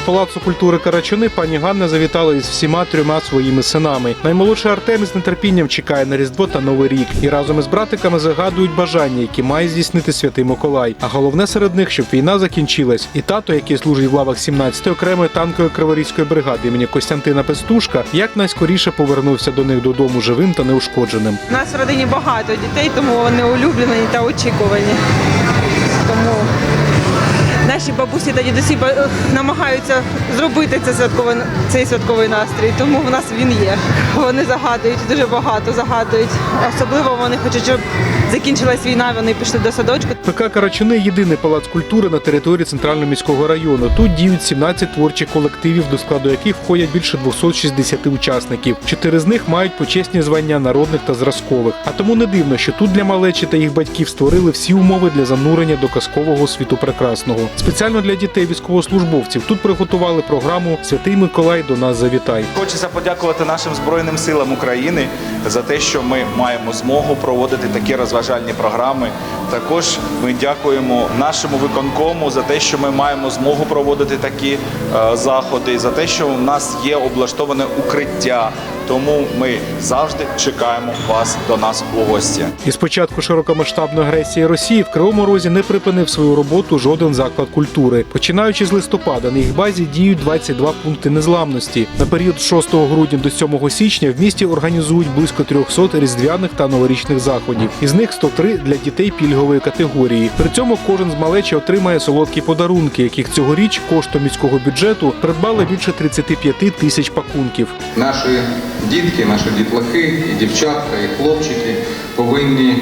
палацу культури Карачуни пані Ганна завітала із всіма трьома своїми синами. Наймолодший Артем із нетерпінням чекає на Різдво та Новий рік і разом із братиками загадують бажання, які має здійснити святий Миколай. А головне серед них, щоб війна закінчилась. І тато, який служить в лавах 17-ї окремої танкової криворізької бригади імені Костянтина Пестушка, як найскоріше повернувся до них додому живим та неушкодженим. У нас в родині багато дітей, тому вони улюблені та очікувані. Наші бабусі та дідусі ба- намагаються зробити це святковий, цей святковий настрій, тому в нас він є. Вони загадують, дуже багато загадують. Особливо вони хочуть, щоб закінчилась війна, вони пішли до садочку. ПК Карачуни єдиний палац культури на території центрального міського району. Тут діють 17 творчих колективів, до складу яких входять більше 260 учасників. Чотири з них мають почесні звання народних та зразкових. А тому не дивно, що тут для малечі та їх батьків створили всі умови для занурення до казкового світу прекрасного. Спеціально для дітей військовослужбовців тут приготували програму Святий Миколай до нас завітай. Хочеться подякувати нашим збройним силам України за те, що ми маємо змогу проводити такі розважальні програми. Також ми дякуємо нашому виконкому за те, що ми маємо змогу проводити такі е, заходи, за те, що у нас є облаштоване укриття. Тому ми завжди чекаємо вас до нас у гості. Із початку широкомасштабної агресії Росії в Кривому Розі не припинив свою роботу жоден заклад культури. Починаючи з листопада, на їх базі діють 22 пункти незламності. На період з 6 грудня до 7 січня в місті організують близько 300 різдвяних та новорічних заходів. Із них 103 для дітей пільгової категорії. При цьому кожен з малечі отримає солодкі подарунки, яких цьогоріч коштом міського бюджету придбали більше 35 тисяч пакунків. Наші дітки, наші дітлахи, і дівчатка, і хлопчики повинні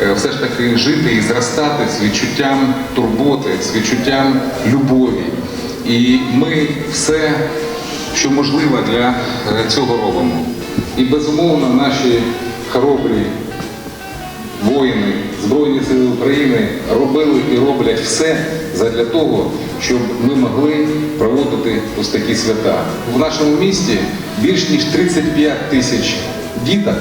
е, все ж таки жити і зростати з відчуттям турботи, з відчуттям любові. І ми все, що можливо для е, цього робимо. І безумовно наші хоробрі воїни Збройні Сили України робили і роблять все для того, щоб ми могли проводити ось такі свята. В нашому місті більш ніж 35 тисяч діток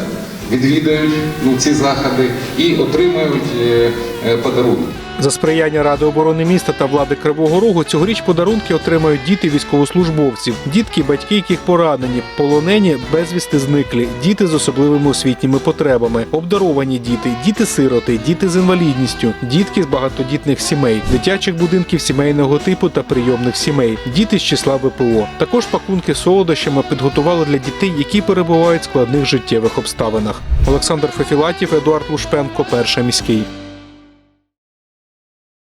відвідають ну, ці заходи і отримають е, е, подарунки. За сприяння Ради оборони міста та влади Кривого Рогу цьогоріч подарунки отримають діти військовослужбовців, дітки, батьки, яких поранені, полонені, безвісти зниклі, діти з особливими освітніми потребами, обдаровані діти, діти-сироти, діти з інвалідністю, дітки з багатодітних сімей, дитячих будинків сімейного типу та прийомних сімей, діти з числа ВПО. Також пакунки солодощами підготували для дітей, які перебувають в складних життєвих обставинах. Олександр Фефілатів, Едуард Лушпенко, перший міський.